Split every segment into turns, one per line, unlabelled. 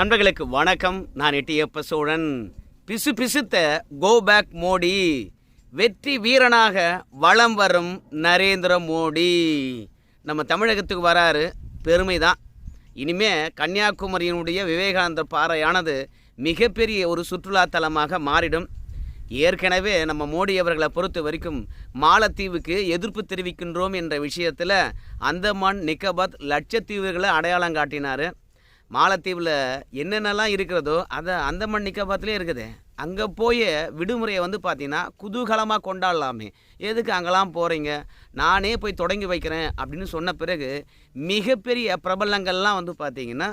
நண்பர்களுக்கு வணக்கம். நான் எட்டியப்ப சோழன். பிசு பிசுத்த கோ பேக் மோடி. வெற்றி வீரனாக வலம் வரும் நரேந்திர மோடி. நம்ம தமிழகத்துக்கு வராரு. பெருமை தான் இனிமே கன்னியாகுமரியினுடைய விவேகானந்த பாறையானது மிகப்பெரிய ஒரு சுற்றுலா தலமாக மாறிடும். ஏற்கனவே நம்ம மோடி அவர்களை பொறுத்த வரைக்கும் மாலத்தீவுக்கு எதிர்ப்பு தெரிவிக்கின்றோம் என்ற விஷயத்தில் அந்தமான் நிக்கபாத் லட்சத்தீவுகளை அடையாளம் காட்டினார். மாலத்தீவில் என்னென்னலாம் இருக்கிறதோ அதை அந்தமன் நிக்கபாத்திலே இருக்குது. அங்கே போய் விடுமுறையை வந்து பார்த்தீங்கன்னா குதூகலமாக கொண்டாடலாமே. எதுக்கு அங்கெல்லாம் போகிறீங்க நானே போய் தொடங்கி வைக்கிறேன் அப்படின்னு சொன்ன பிறகு மிகப்பெரிய பிரபலங்கள்லாம் வந்து பார்த்தீங்கன்னா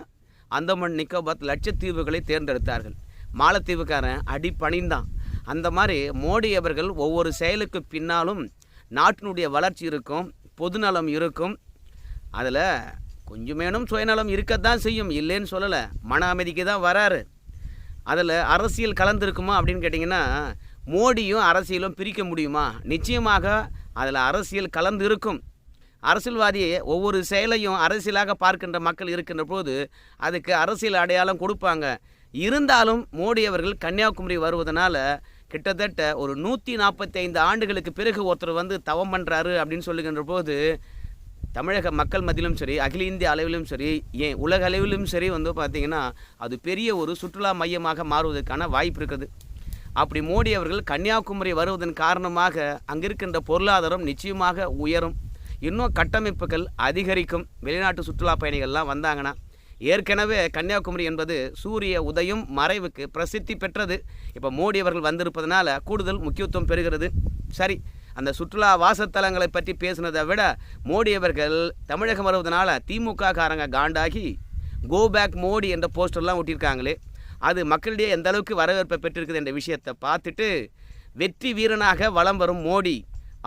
அந்தமன் நிக்கோபாத் லட்சத்தீவுகளை தேர்ந்தெடுத்தார்கள். மாலத்தீவுக்காரன் அடிப்பணிந்தான். அந்த மாதிரி மோடி அவர்கள் ஒவ்வொரு செயலுக்கு பின்னாலும் நாட்டினுடைய வளர்ச்சி இருக்கும் பொதுநலம் இருக்கும். அதில் கொஞ்சமேனும் சுயநலம் இருக்கத்தான் செய்யும். இல்லைன்னு சொல்லலை. மன அமைதிக்கு தான் வராரு. அதில் அரசியல் கலந்துருக்குமா அப்படின்னு கேட்டிங்கன்னா மோடியும் அரசியலும் பிரிக்க முடியுமா? நிச்சயமாக அதில் அரசியல் கலந்து இருக்கும் அரசியல்வாதியை ஒவ்வொரு செயலையும் அரசியலாக பார்க்கின்ற மக்கள் இருக்கின்ற போது அதுக்கு அரசியல் அடையாளம் கொடுப்பாங்க. இருந்தாலும் மோடி அவர்கள் கன்னியாகுமரி வருவதனால கிட்டத்தட்ட ஒரு நூற்றி நாற்பத்தி ஐந்து ஆண்டுகளுக்கு பிறகு ஒருத்தர் வந்து தவம் பண்ணுறாரு அப்படின்னு சொல்லுகின்ற போது தமிழக மக்கள் மத்தியிலும் சரி அகில இந்திய அளவிலும் சரி ஏன் உலக அளவிலும் சரி வந்து பார்த்திங்கன்னா அது பெரிய ஒரு சுற்றுலா மையமாக மாறுவதற்கான வாய்ப்பு இருக்குது. அப்படி மோடி அவர்கள் கன்னியாகுமரி வருவதன் காரணமாக அங்கே இருக்கின்ற பொருளாதாரம் நிச்சயமாக உயரும். இன்னும் கட்டமைப்புகள் அதிகரிக்கும். வெளிநாட்டு சுற்றுலா பயணிகள்லாம் வந்தாங்கன்னா ஏற்கனவே கன்னியாகுமரி என்பது சூரிய உதயம் மறைவுக்கு பிரசித்தி பெற்றது. இப்போ மோடி அவர்கள் வந்திருப்பதனால கூடுதல் முக்கியத்துவம் பெறுகிறது. சரி அந்த சுற்றுலா வாசத்தலங்களை பற்றி பேசுனதை விட மோடி அவர்கள் தமிழகம் வருவதனால திமுக காரங்க காண்டாகி கோ பேக் மோடி என்ற போஸ்டர்லாம் ஒட்டியிருக்காங்களே அது மக்களிடையே எந்த அளவுக்கு வரவேற்பை பெற்றிருக்குது என்ற விஷயத்தை பார்த்துட்டு வெற்றி வீரனாக வலம் வரும் மோடி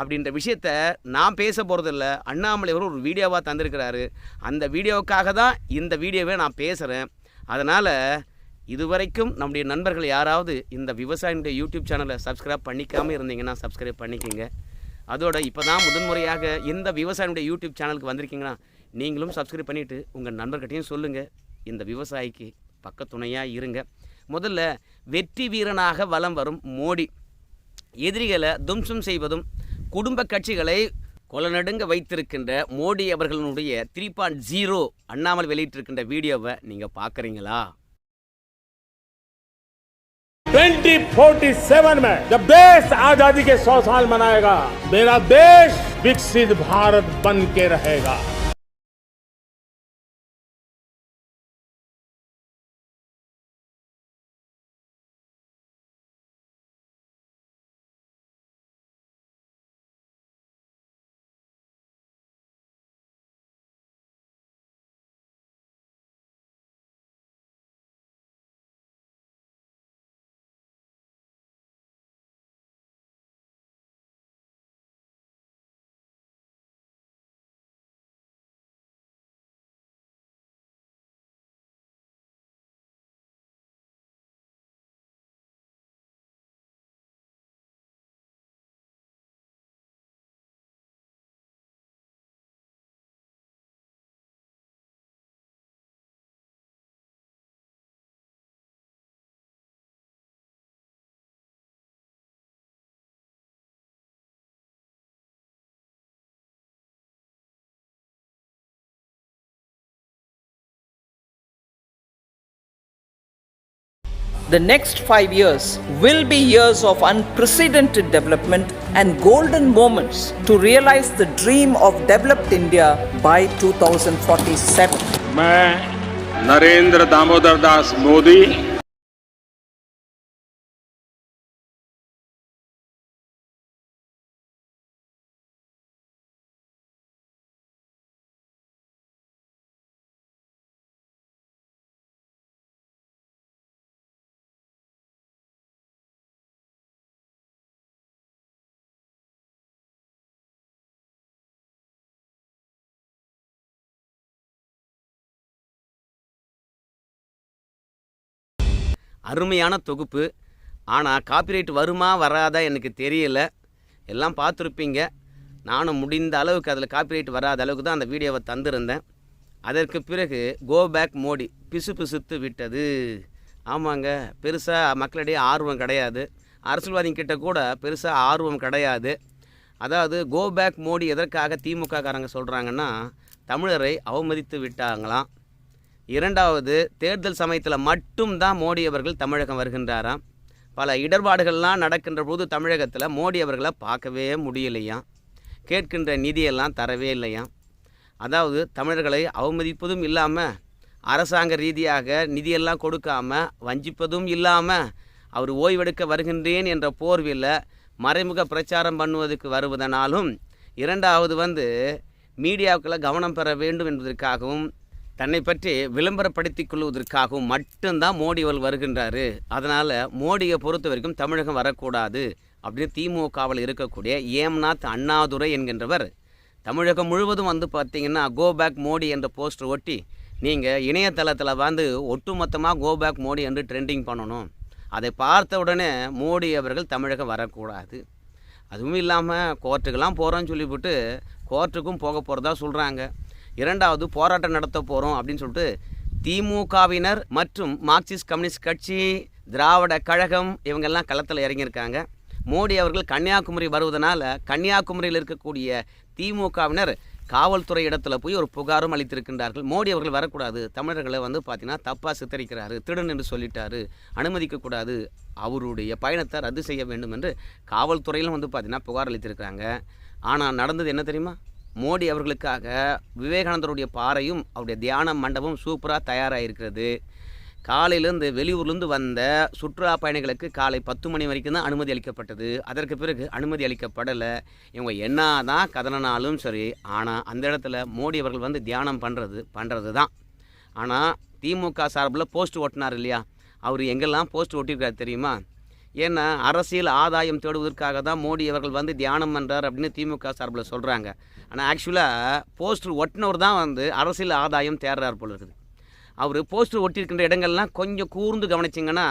அப்படின்ற விஷயத்த நான் பேச போகிறதில்ல அண்ணாமலை ஒரு வீடியோவாக தந்திருக்கிறாரு. அந்த வீடியோவுக்காக தான் இந்த வீடியோவை நான் பேசுகிறேன் அதனால் இதுவரைக்கும் நம்முடைய நண்பர்கள் யாராவது இந்த விவசாயினுடைய யூடியூப் சேனலை சப்ஸ்கிரைப் பண்ணிக்காமல் இருந்தீங்கன்னா சப்ஸ்கிரைப் பண்ணிக்கோங்க. அதோட இப்போ தான் முதன்முறையாக இந்த விவசாயினுடைய யூடியூப் சேனலுக்கு வந்திருக்கீங்கன்னா நீங்களும் சப்ஸ்கிரைப் பண்ணிவிட்டு உங்கள் நண்பர்கிட்டையும் சொல்லுங்கள் இந்த விவசாயிக்கு பக்கத்துணையாக இருங்க. முதல்ல வெற்றி வீரனாக வலம் வரும் மோடி. எதிரிகளை தும்சம் செய்வதும் குடும்ப கட்சிகளை கொலநடுங்க வைத்திருக்கின்ற மோடி அவர்களுடைய த்ரீ பாயிண்ட் ஜீரோ அண்ணாமல் வெளியிட்டிருக்கின்ற வீடியோவை நீங்கள் பார்க்குறீங்களா
2047 में जब देश आज़ादी के 100 साल मनाएगा, मेरा देश विकसित भारत बन के रहेगा।
The next five years will be years of unprecedented development and golden moments to realize the dream of developed India by 2047.
मैं नरेंद्र दामोदर दास मोदी
அருமையான தொகுப்பு. ஆனால் காப்பிரைட் வருமா வராதா எனக்கு தெரியல. எல்லாம் பார்த்துருப்பீங்க. நானும் முடிந்த அளவுக்கு அதில் காப்பிரைட் வராத அளவுக்கு தான் அந்த வீடியோவை தந்திருந்தேன். அதற்கு பிறகு கோ பேக் மோடி பிசு பிசுத்து விட்டது. ஆமாங்க. பெருசாக மக்களிடையே ஆர்வம் கிடையாது. அரசியல்வாதிகிட்ட கூட பெருசாக ஆர்வம் கிடையாது. அதாவது கோ பேக் மோடி எதற்காக திமுக காரங்க சொல்கிறாங்கன்னா தமிழரை அவமதித்து விட்டாங்களாம். இரண்டாவது தேர்தல் சமயத்தில் மட்டும்தான் மோடி அவர்கள் தமிழகம் வருகின்றாராம். பல இடர்பாடுகள்லாம் நடக்கின்ற போது தமிழகத்தில் மோடி அவர்களை பார்க்கவே முடியலையாம் கேட்கின்ற நிதியெல்லாம் தரவே இல்லையாம் அதாவது தமிழர்களை அவமதிப்பதும் இல்லாமல் அரசாங்க ரீதியாக நிதியெல்லாம் கொடுக்காமல் வஞ்சிப்பதும் இல்லாமல் அவர் ஓய்வெடுக்க வருகின்றேன் என்ற போர்வில் மறைமுக பிரச்சாரம் பண்ணுவதற்கு வருவதனாலும் இரண்டாவது வந்து மீடியாவுக்குள்ள கவனம் பெற வேண்டும் என்பதற்காகவும் தன்னை பற்றி விளம்பரப்படுத்திக் கொள்வதற்காகவும் மட்டும்தான் மோடி அவர்கள் வருகின்றாரு. அதனால் மோடியை பொறுத்த வரைக்கும் தமிழகம் வரக்கூடாது அப்படின்னு திமுகவில் இருக்கக்கூடிய ஏம்நாத் அண்ணாதுரை என்கின்றவர். தமிழகம் முழுவதும் வந்து பார்த்தீங்கன்னா கோ பேக் மோடி என்ற போஸ்டர் ஒட்டி நீங்கள் இணையதளத்தில் வந்து ஒட்டுமொத்தமாக கோ பேக் மோடி என்று ட்ரெண்டிங் பண்ணணும். அதை பார்த்த உடனே மோடி அவர்கள் தமிழகம் வரக்கூடாது. அதுவும் இல்லாமல் கோர்ட்டுக்கெல்லாம் போகிறோன்னு சொல்லிவிட்டு கோர்ட்டுக்கும் போக போகிறதா சொல்கிறாங்க இரண்டாவது போராட்டம் நடத்த போகிறோம் அப்படின்னு சொல்லிட்டு திமுகவினர் மற்றும் மார்க்சிஸ்ட் கம்யூனிஸ்ட் கட்சி திராவிட கழகம் இவங்கெல்லாம் களத்தில் இறங்கியிருக்காங்க. மோடி அவர்கள் கன்னியாகுமரி வருவதனால் கன்னியாகுமரியில் இருக்கக்கூடிய திமுகவினர் காவல்துறை இடத்துல போய் ஒரு புகாரும் அளித்திருக்கின்றார்கள். மோடி அவர்கள் வரக்கூடாது. தமிழர்களை வந்து பார்த்தீங்கன்னா தப்பாக சித்தரிக்கிறாரு திருடன் என்று சொல்லிட்டாரு அனுமதிக்கக்கூடாது அவருடைய பயணத்தை ரத்து செய்ய வேண்டும் என்று காவல்துறையிலும் வந்து பார்த்தீங்கன்னா புகார் அளித்திருக்கிறாங்க. ஆனால் நடந்தது என்ன தெரியுமா? மோடி அவர்களுக்காக விவேகானந்தருடைய பாறையும் அவருடைய தியான மண்டபம் சூப்பராக தயாராக இருக்கிறது காலையிலேருந்து வெளியூர்லேருந்து வந்த சுற்றுலா பயணிகளுக்கு காலை பத்து மணி வரைக்கும் தான் அனுமதி அளிக்கப்பட்டது. அதற்கு பிறகு அனுமதி அளிக்கப்படலை. இவங்க என்ன தான் கதனனாலும் சரி ஆனால் அந்த இடத்துல மோடி அவர்கள் வந்து தியானம் பண்ணுறது பண்ணுறது தான். ஆனால் திமுக சார்பில் போஸ்ட் ஓட்டினார் இல்லையா? அவர் எங்கெல்லாம் போஸ்ட் ஒட்டியிருக்காரு தெரியுமா? ஏன்னா அரசியல் ஆதாயம் தேடுவதற்காக தான் மோடி அவர்கள் வந்து தியானம் பண்ணுறார் அப்படின்னு திமுக சார்பில் சொல்கிறாங்க ஆனால் ஆக்சுவலாக போஸ்டர் ஒட்டினவர் தான் வந்து அரசியல் ஆதாயம் தேடுறார் போல இருக்குது. அவர் போஸ்டர் ஒட்டியிருக்கின்ற இடங்கள்லாம் கொஞ்சம் கூர்ந்து கவனிச்சிங்கன்னா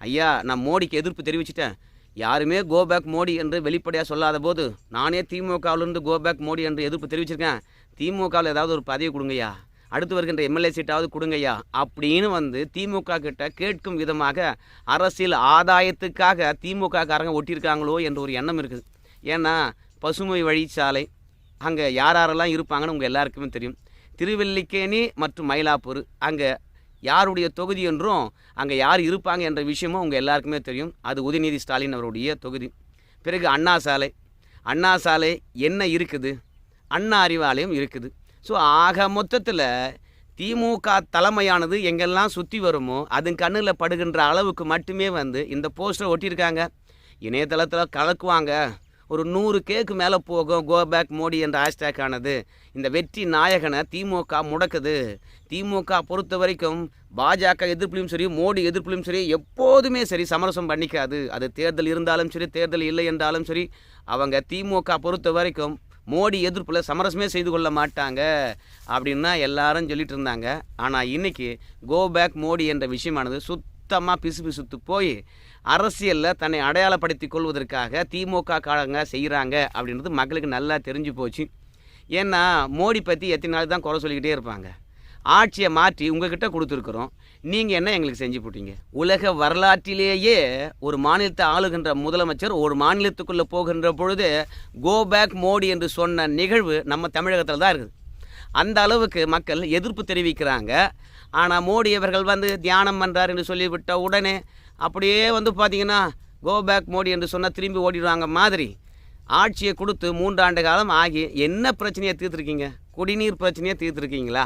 ஐயா நான் மோடிக்கு எதிர்ப்பு தெரிவிச்சிட்டேன். யாருமே கோபேக் மோடி என்று வெளிப்படையாக சொல்லாத போது நானே திமுகவிலிருந்து கோபேக் மோடி என்று எதிர்ப்பு தெரிவிச்சிருக்கேன். திமுகவில் ஏதாவது ஒரு பதவி கொடுங்கய்யா. அடுத்து வருகின்ற எம்எல்ஏ சீட்டாவது கொடுங்கய்யா அப்படின்னு வந்து திமுக கிட்ட கேட்கும் விதமாக அரசியல் ஆதாயத்துக்காக திமுக காரங்க ஒட்டியிருக்காங்களோ என்ற ஒரு எண்ணம் இருக்குது. ஏன்னா பசுமை வழிச்சாலை அங்கே யார் யாரெல்லாம் இருப்பாங்கன்னு உங்கள் எல்லாருக்குமே தெரியும். திருவல்லிக்கேணி மற்றும் மயிலாப்பூர் அங்கே யாருடைய தொகுதி என்றும் அங்கே யார் இருப்பாங்க என்ற விஷயமும் உங்கள் எல்லாருக்குமே தெரியும். அது உதயநிதி ஸ்டாலின் அவருடைய தொகுதி. பிறகு அண்ணா சாலை. அண்ணா சாலை என்ன இருக்குது? அண்ணா அறிவாலயம் இருக்குது. ஸோ ஆக மொத்தத்தில் திமுக தலைமையானது எங்கெல்லாம் சுற்றி வருமோ அதன் கண்ணில் படுகின்ற அளவுக்கு மட்டுமே வந்து இந்த போஸ்டரை ஒட்டியிருக்காங்க. இணையதளத்தில் கலக்குவாங்க. ஒரு நூறு கேக்கு மேலே போகும் கோ பேக் மோடி என்ற ஹேஷ்டேக் ஆனது இந்த வெற்றி நாயகனை திமுக முடக்குது. திமுக பொறுத்த வரைக்கும் பாஜக எதிர்ப்புலையும் சரி மோடி எதிர்ப்புலையும் சரி எப்போதுமே சரி சமரசம் பண்ணிக்காது. அது தேர்தல் இருந்தாலும் சரி தேர்தல் இல்லை என்றாலும் சரி அவங்க திமுக பொறுத்த வரைக்கும் மோடி எதிர்ப்பில் சமரசமே செய்து கொள்ள மாட்டாங்க அப்படின்னா எல்லாரும் சொல்லிட்டு இருந்தாங்க ஆனால் இன்றைக்கி கோ பேக் மோடி என்ற விஷயமானது சுத்தமாக பிசு பிசுத்து போய் அரசியலில் தன்னை அடையாளப்படுத்தி கொள்வதற்காக திமுக காலங்க செய்கிறாங்க அப்படின்றது மக்களுக்கு நல்லா தெரிஞ்சு போச்சு. ஏன்னா மோடி பற்றி எத்தனை நாள் தான் குறை சொல்லிக்கிட்டே இருப்பாங்க. ஆட்சியை மாற்றி உங்ககிட்ட கொடுத்துருக்குறோம். நீங்கள் என்ன எங்களுக்கு செஞ்சு போட்டீங்க? உலக வரலாற்றிலேயே ஒரு மாநிலத்தை ஆளுகின்ற முதலமைச்சர் ஒரு மாநிலத்துக்குள்ளே போகின்ற பொழுது கோ பேக் மோடி என்று சொன்ன நிகழ்வு நம்ம தமிழகத்தில் தான் இருக்குது. அந்த அளவுக்கு மக்கள் எதிர்ப்பு தெரிவிக்கிறாங்க. ஆனால் மோடி அவர்கள் வந்து தியானம் பண்ணுறார் என்று சொல்லிவிட்ட உடனே அப்படியே வந்து பார்த்தீங்கன்னா கோ பேக் மோடி என்று சொன்னால் திரும்பி ஓடிடுவாங்க மாதிரி ஆட்சியை கொடுத்து மூன்றாண்டு காலம் ஆகி என்ன பிரச்சனையை தீர்த்துருக்கீங்க? குடிநீர் பிரச்சனையை தீர்த்துருக்கீங்களா?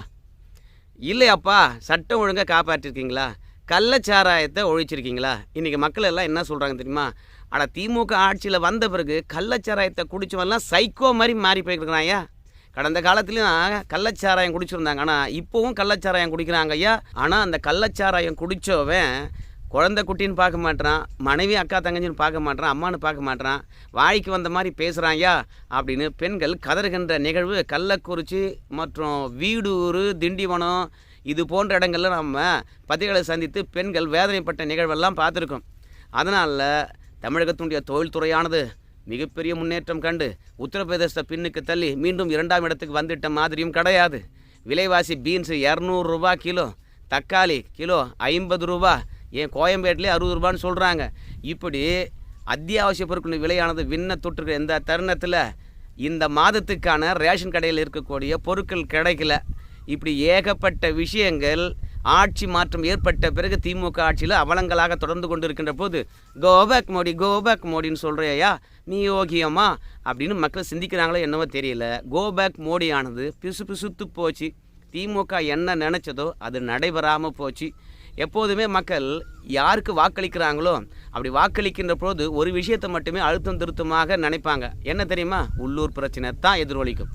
இல்லையாப்பா சட்டம் ஒழுங்காக காப்பாற்றிருக்கீங்களா? கள்ளச்சாராயத்தை ஒழிச்சிருக்கீங்களா? இன்றைக்கி மக்கள் எல்லாம் என்ன சொல்கிறாங்க தெரியுமா? ஆனால் திமுக ஆட்சியில் வந்த பிறகு கள்ளச்சாராயத்தை குடித்தவெல்லாம் சைக்கோ மாதிரி மாறி போயிருக்கிறான் ஐயா. கடந்த காலத்துலேயும் கள்ளச்சாராயம் குடிச்சிருந்தாங்க. ஆனால் இப்போவும் கள்ளச்சாராயம் குடிக்கிறாங்க ஐயா. ஆனால் அந்த கள்ளச்சாராயம் குடித்தவன் குழந்தை குட்டின்னு பார்க்க மாட்றான் மனைவி அக்கா தங்கச்சின்னு பார்க்க மாட்றான் அம்மான்னு பார்க்க மாட்டேறான் வாய்க்கு வந்த மாதிரி பேசுகிறாயா அப்படின்னு பெண்கள் கதறுகின்ற நிகழ்வு கள்ளக்குறிச்சி மற்றும் வீடூர் திண்டிவனம் இது போன்ற இடங்களில் நம்ம பதிகளை சந்தித்து பெண்கள் வேதனைப்பட்ட நிகழ்வெல்லாம் பார்த்துருக்கோம். அதனால் தமிழகத்தினுடைய தொழில்துறையானது மிகப்பெரிய முன்னேற்றம் கண்டு உத்தரப்பிரதேச பின்னுக்கு தள்ளி மீண்டும் இரண்டாம் இடத்துக்கு வந்துட்ட மாதிரியும் கிடையாது. விலைவாசி பீன்ஸு இரநூறுபா கிலோ தக்காளி கிலோ ஐம்பது ரூபா ஏன் கோயம்பேட்டிலே அறுபது ரூபான்னு சொல்கிறாங்க இப்படி அத்தியாவசிய பொருட்களின் விலையானது விண்ண தொற்றுக்கிற இந்த தருணத்தில்? இந்த மாதத்துக்கான ரேஷன் கடையில் இருக்கக்கூடிய பொருட்கள் கிடைக்கல. இப்படி ஏகப்பட்ட விஷயங்கள் ஆட்சி மாற்றம் ஏற்பட்ட பிறகு திமுக ஆட்சியில் அவலங்களாக தொடர்ந்து கொண்டு இருக்கின்ற போது go back Modi go back மோடின்னு சொல்கிறியா நீ யோகியமா அப்படின்னு மக்கள் சிந்திக்கிறாங்களோ என்னவோ தெரியல. கோபேக் மோடியானது பிசு பிசுத்து போச்சு. திமுக என்ன நினச்சதோ அது நடைபெறாமல் போச்சு. எப்போதுமே மக்கள் யாருக்கு வாக்களிக்கிறாங்களோ அப்படி வாக்களிக்கின்ற போது ஒரு விஷயத்தை மட்டுமே அழுத்தம் திருத்தமாக நினைப்பாங்க. என்ன தெரியுமா? உள்ளூர் பிரச்சனை தான் எதிரொலிக்கும்.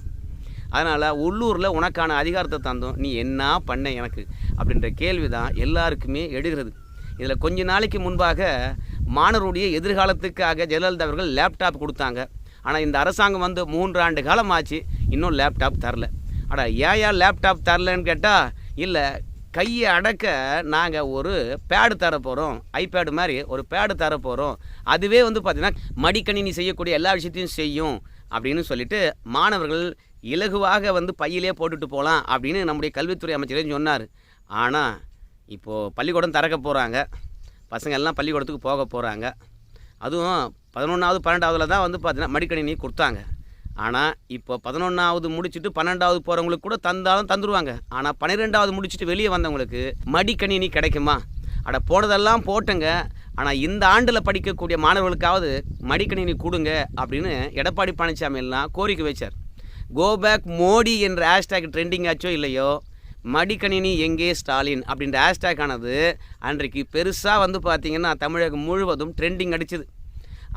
அதனால் உள்ளூரில் உனக்கான அதிகாரத்தை தந்தோம் நீ என்ன பண்ண எனக்கு? அப்படின்ற கேள்வி தான் எல்லாருக்குமே எடுகிறது இதில் கொஞ்ச நாளைக்கு முன்பாக மாணவருடைய எதிர்காலத்துக்காக ஜெயலலிதா அவர்கள் லேப்டாப் கொடுத்தாங்க. ஆனால் இந்த அரசாங்கம் வந்து மூன்று ஆண்டு காலம் ஆச்சு இன்னும் லேப்டாப் தரல. ஆனால் ஏன் ஏன் லேப்டாப் தரலன்னு கேட்டால் இல்லை கையை அடக்க நாங்கள் ஒரு பேடு தரப்போகிறோம் ஐபேடு மாதிரி ஒரு பேடு தரப்போகிறோம் அதுவே வந்து பார்த்திங்கன்னா மடிக்கணினி செய்யக்கூடிய எல்லா விஷயத்தையும் செய்யும் அப்படின்னு சொல்லிட்டு மாணவர்கள் இலகுவாக வந்து பையிலே போட்டுட்டு போகலாம் அப்படின்னு நம்முடைய கல்வித்துறை அமைச்சரே சொன்னார். ஆனால் இப்போது பள்ளிக்கூடம் திறக்க போகிறாங்க பசங்க எல்லாம் பள்ளிக்கூடத்துக்கு போக போகிறாங்க அதுவும் பதினொன்றாவது பன்னெண்டாவதுல தான் வந்து பார்த்தீங்கன்னா மடிக்கணினி கொடுத்தாங்க. ஆனால் இப்போ பதினொன்றாவது முடிச்சுட்டு பன்னெண்டாவது போகிறவங்களுக்கு கூட தந்தாலும் தந்துடுவாங்க ஆனால் பன்னிரெண்டாவது முடிச்சுட்டு வெளியே வந்தவங்களுக்கு மடிக்கணினி கிடைக்குமா? அட போனதெல்லாம் போட்டங்க. ஆனால் இந்த ஆண்டில் படிக்கக்கூடிய மாணவர்களுக்காவது மடிக்கணினி கொடுங்க அப்படின்னு எடப்பாடி பழனிசாமி எல்லாம் கோரிக்கை வச்சார். கோ பேக் மோடி என்ற ஹேஷ்டேக் ட்ரெண்டிங் ஆச்சோ இல்லையோ? மடிக்கணினி எங்கே ஸ்டாலின்? அப்படின்ற ஹேஷ்டேக் ஆனது அன்றைக்கு பெருசாக வந்து பார்த்திங்கன்னா தமிழகம் முழுவதும் ட்ரெண்டிங் அடிச்சுது.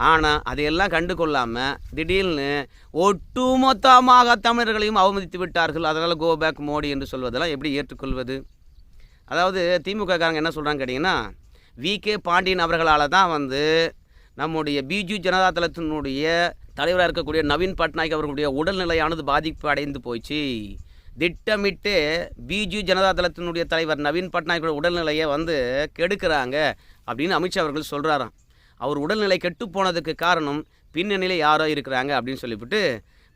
ஆனால் அதையெல்லாம் கண்டு கொள்ளாமல் திடீர்னு ஒட்டுமொத்தமாக தமிழர்களையும் அவமதித்து விட்டார்கள். அதனால் கோ பேக் மோடி என்று சொல்வதெல்லாம் எப்படி ஏற்றுக்கொள்வது? அதாவது திமுக காரங்க என்ன சொல்கிறாங்க கேட்டிங்கன்னா வி கே பாண்டியன் அவர்களால் தான் வந்து நம்முடைய பிஜு ஜனதா தளத்தினுடைய தலைவராக இருக்கக்கூடிய நவீன் பட்நாயக் அவர்களுடைய உடல்நிலையானது பாதிப்பு அடைந்து போச்சு திட்டமிட்டு பிஜு ஜனதா தளத்தினுடைய தலைவர் நவீன் பட்நாயக்கோட உடல்நிலையை வந்து கெடுக்கிறாங்க அப்படின்னு அமித்ஷா அவர்கள் சொல்கிறாராம் அவர் உடல்நிலை கெட்டு போனதுக்கு காரணம் பின்னணியில் யாரோ இருக்கிறாங்க அப்படின்னு சொல்லிவிட்டு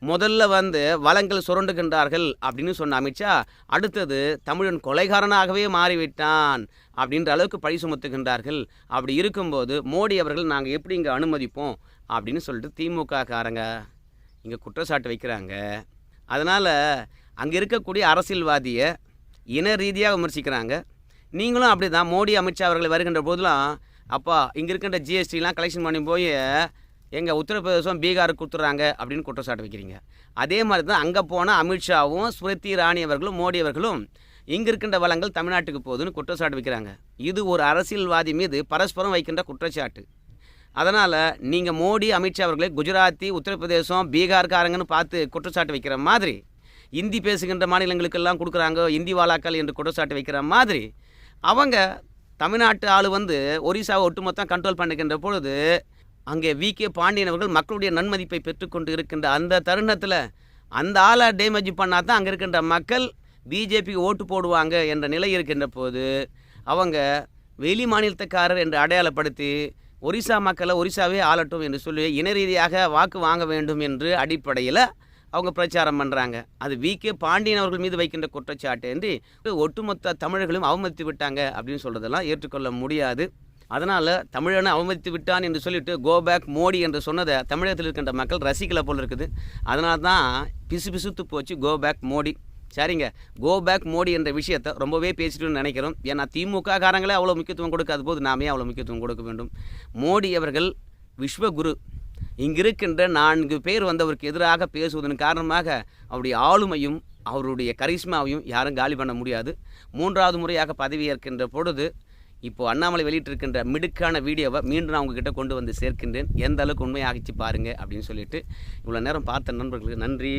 முதல்ல வந்து வளங்கள் சுரண்டுகின்றார்கள் அப்படின்னு சொன்ன அமித்ஷா அடுத்தது தமிழன் கொலைகாரனாகவே மாறிவிட்டான் அப்படின்ற அளவுக்கு பழி சுமத்துகின்றார்கள். அப்படி இருக்கும்போது மோடி அவர்கள் நாங்கள் எப்படி இங்கே அனுமதிப்போம்? அப்படின்னு சொல்லிட்டு திமுக காரங்க இங்கே குற்றச்சாட்டு வைக்கிறாங்க. அதனால் அங்கே இருக்கக்கூடிய அரசியல்வாதியை இன ரீதியாக விமர்சிக்கிறாங்க. நீங்களும் அப்படி தான் மோடி அமித்ஷா அவர்கள் வருகின்ற போதெல்லாம் அப்பா இங்கே இருக்கின்ற ஜிஎஸ்டிலாம் கலெக்ஷன் பண்ணி போய் எங்கள் உத்தரப்பிரதேசம் பீகாருக்கு கொடுத்துட்றாங்க அப்படின்னு குற்றச்சாட்டு வைக்கிறீங்க. அதே மாதிரி தான் அங்கே போனால் அமித்ஷாவும் ஸ்மிருதி இராணி அவர்களும் மோடி அவர்களும் இங்கே இருக்கின்ற வளங்கள் தமிழ்நாட்டுக்கு போகுதுன்னு குற்றச்சாட்டு வைக்கிறாங்க. இது ஒரு அரசியல்வாதி மீது பரஸ்பரம் வைக்கின்ற குற்றச்சாட்டு. அதனால் நீங்கள் மோடி அமித்ஷா அவர்களை குஜராத்தி உத்தரப்பிரதேசம் பீகார்காரங்கன்னு பார்த்து குற்றச்சாட்டு வைக்கிற மாதிரி இந்தி பேசுகின்ற மாநிலங்களுக்கெல்லாம் கொடுக்குறாங்க இந்தி வாலாக்கள் என்று குற்றச்சாட்டு வைக்கிற மாதிரி அவங்க தமிழ்நாட்டு ஆள் வந்து ஒரிசாவை ஒட்டுமொத்தம் கண்ட்ரோல் பண்ணுகின்ற பொழுது அங்கே வி கே பாண்டியன் அவர்கள் மக்களுடைய நன்மதிப்பை பெற்றுக்கொண்டு இருக்கின்ற அந்த தருணத்தில் அந்த ஆளை டேமேஜ் பண்ணால் தான் அங்கே இருக்கின்ற மக்கள் பிஜேபிக்கு ஓட்டு போடுவாங்க என்ற நிலை இருக்கின்ற போது அவங்க வெளி மாநிலத்துக்காரர் என்று அடையாளப்படுத்தி ஒரிசா மக்களை ஒரிசாவே ஆளட்டும் என்று சொல்லி இன ரீதியாக வாக்கு வாங்க வேண்டும் என்று அடிப்படையில் அவங்க பிரச்சாரம் பண்ணுறாங்க அது வி. கே. பாண்டியன் அவர்கள் மீது வைக்கின்ற குற்றச்சாட்டு என்று ஒட்டுமொத்த தமிழர்களும் அவமதித்து விட்டாங்க அப்படின்னு சொல்கிறதெல்லாம் ஏற்றுக்கொள்ள முடியாது. அதனால் தமிழனை அவமதித்து விட்டான் என்று சொல்லிட்டு கோ பேக் மோடி என்று சொன்னதை தமிழகத்தில் இருக்கின்ற மக்கள் ரசிக்கலை போல் இருக்குது. அதனால தான் பிசு பிசுத்து போச்சு கோ பேக் மோடி. சரிங்க. கோ பேக் மோடி என்ற விஷயத்தை ரொம்பவே பேசிட்டுன்னு நினைக்கிறோம். ஏன்னா திமுக காரங்களே அவ்வளோ முக்கியத்துவம் கொடுக்காத போது நாமே அவ்வளோ முக்கியத்துவம் கொடுக்க வேண்டும். மோடி அவர்கள் விஸ்வகுரு இங்கிருக்கின்ற நான்கு பேர் வந்தவருக்கு எதிராக பேசுவதன் காரணமாக அவருடைய ஆளுமையும் அவருடைய கரிஷ்மாவையும் யாரும் காலி பண்ண முடியாது. மூன்றாவது முறையாக பதவியேற்கின்ற பொழுது இப்போது அண்ணாமலை வெளியிட்டிருக்கின்ற மிடுக்கான வீடியோவை மீண்டும் நான் உங்ககிட்ட கொண்டு வந்து சேர்க்கின்றேன். எந்த அளவுக்கு உண்மையாகிச்சு பாருங்கள் அப்படின்னு சொல்லிட்டு இவ்வளோ நேரம் பார்த்த நண்பர்களுக்கு நன்றி.